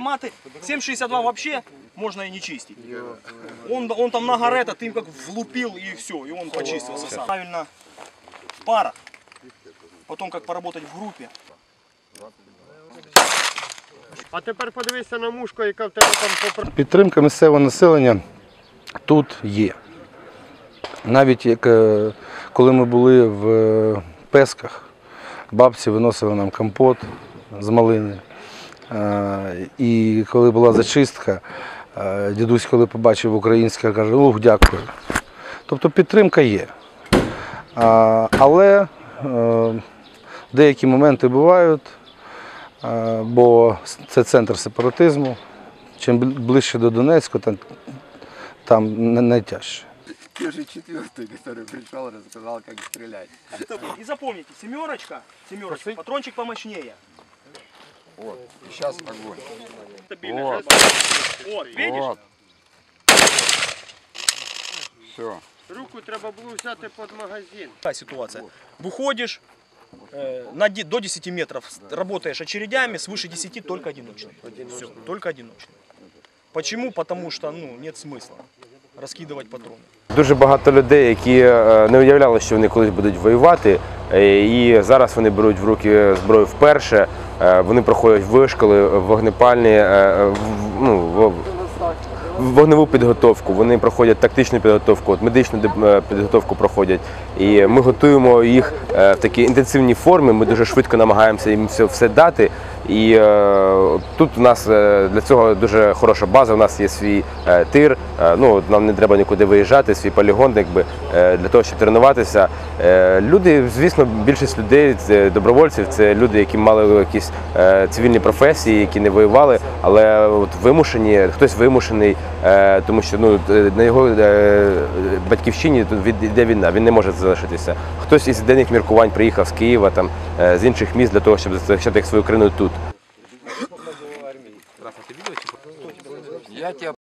автоматы. 7,62 вообще можно и не чистить. Он, он там на гарета, ты им как влупил и все, и он почистился сам. Правильно, пара. Потом как поработать в группе. А тепер подивися на мушку, яка в тебе там попри. Підтримка місцевого населення тут є. Навіть як, е, коли ми були в е, Песках, бабці виносили нам компот з малини. Е, І коли була зачистка, е, дідусь, коли побачив українське, каже, ух, дякую. Тобто підтримка є. А, Але е, деякі моменти бувають, е, бо це центр сепаратизму. Чим бл- ближче до Донецька, там, там не- найтяжче. Ты же четвертый, который пришел, рассказал, как стрелять. И запомните, семерочка, семерочка, патрончик помощнее. Вот, сейчас огонь. Вот. Вот, видишь? Вот. Все. Руку треба було взяти під магазин. Такая ситуация. Выходишь, э, на де- до 10 метров с- работаешь очередями, свыше 10 только одиночный. Все, только одиночный. Почему? Потому что ну, нет смысла раскидывать патроны. Дуже багато людей, які е, не уявляли, що вони колись будуть воювати, е, і зараз вони беруть в руки зброю вперше. Е, Вони проходять вишколи, вогнепальні, е, е, в- ну, вогневу підготовку, вони проходять тактичну підготовку, от медичну е, підготовку проходять. І ми готуємо їх е, в такій інтенсивній формі. Ми дуже швидко намагаємося їм все, все дати. І е, тут у нас е, для цього дуже хороша база. У нас є свій е, тир. Ну нам не треба нікуди виїжджати, свій полігон, якби для того, щоб тренуватися. Люди, звісно, більшість людей, добровольців, це люди, які мали якісь цивільні професії, які не воювали, але от вимушені, хтось вимушений, тому що ну на його батьківщині тут йде війна, він не може залишитися. Хтось із денних міркувань приїхав з Києва, там з інших міст для того, щоб захищати свою країну тут. Я тебя